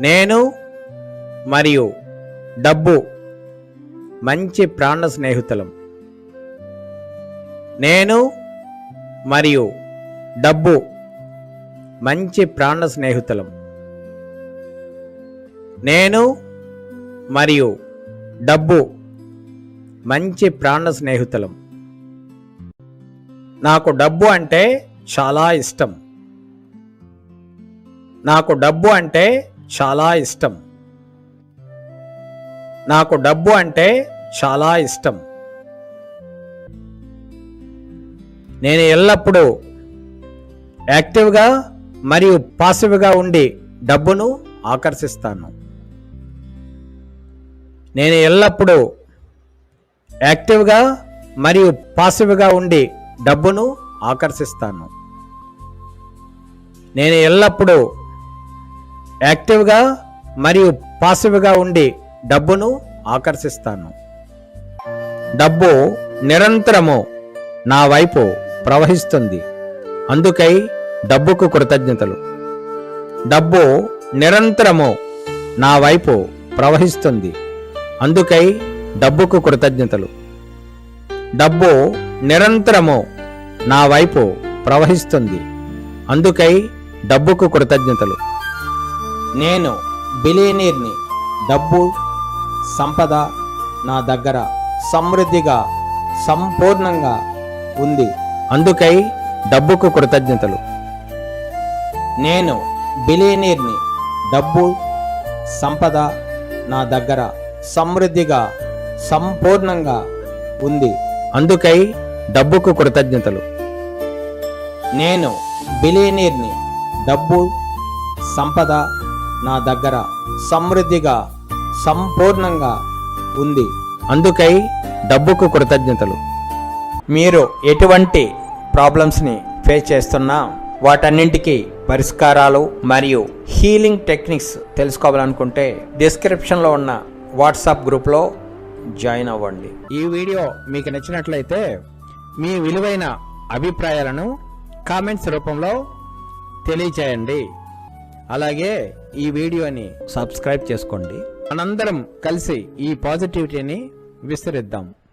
నేను మరియు డబ్బు మంచి ప్రాణ స్నేహితులం. నేను మరియు డబ్బు మంచి ప్రాణ స్నేహితులం. నేను మరియు డబ్బు మంచి ప్రాణ స్నేహితులం. నాకు డబ్బు అంటే చాలా ఇష్టం. నాకు డబ్బు అంటే చాలా ఇష్టం. నాకు డబ్బు అంటే చాలా ఇష్టం. నేను ఎల్లప్పుడూ యాక్టివ్గా మరియు పాసివ్గా ఉండి డబ్బును ఆకర్షిస్తాను. నేను ఎల్లప్పుడూ యాక్టివ్గా మరియు పాసివ్గా ఉండి డబ్బును ఆకర్షిస్తాను. నేను ఎల్లప్పుడూ యాక్టివ్గా మరియు పాసివ్గా ఉండి డబ్బును ఆకర్షిస్తాను. డబ్బు నిరంతరము నా వైపు ప్రవహిస్తుంది. అందుకై డబ్బుకు కృతజ్ఞతలు. డబ్బు నిరంతరము నా వైపు ప్రవహిస్తుంది. అందుకై డబ్బుకు కృతజ్ఞతలు. డబ్బు నిరంతరము నా వైపు ప్రవహిస్తుంది. అందుకై డబ్బుకు కృతజ్ఞతలు. నేను బిలియనీర్ని డబ్బు సంపద నా దగ్గర సమృద్ధిగా సంపూర్ణంగా ఉంది. అందుకై డబ్బుకు కృతజ్ఞతలు. నేను బిలియనీర్ని డబ్బు సంపద నా దగ్గర సమృద్ధిగా సంపూర్ణంగా ఉంది. అందుకై డబ్బుకు కృతజ్ఞతలు. నేను బిలియనీర్ని డబ్బు సంపద నా దగ్గర సమృద్ధిగా సంపూర్ణంగా ఉంది. అందుకై డబ్బుకు కృతజ్ఞతలు. మీరు ఎటువంటి ప్రాబ్లమ్స్ని ఫేస్ చేస్తున్నా వాటన్నింటికి పరిష్కారాలు మరియు హీలింగ్ టెక్నిక్స్ తెలుసుకోవాలనుకుంటే డిస్క్రిప్షన్లో ఉన్న వాట్సాప్ గ్రూప్లో జాయిన్ అవ్వండి. ఈ వీడియో మీకు నచ్చినట్లయితే మీ విలువైన అభిప్రాయాలను కామెంట్స్ రూపంలో తెలియచేయండి. అలాగే ఈ వీడియోని సబ్స్క్రైబ్ చేసుకోండి. మనందరం కలిసి ఈ పాజిటివిటీని విస్తరిద్దాం.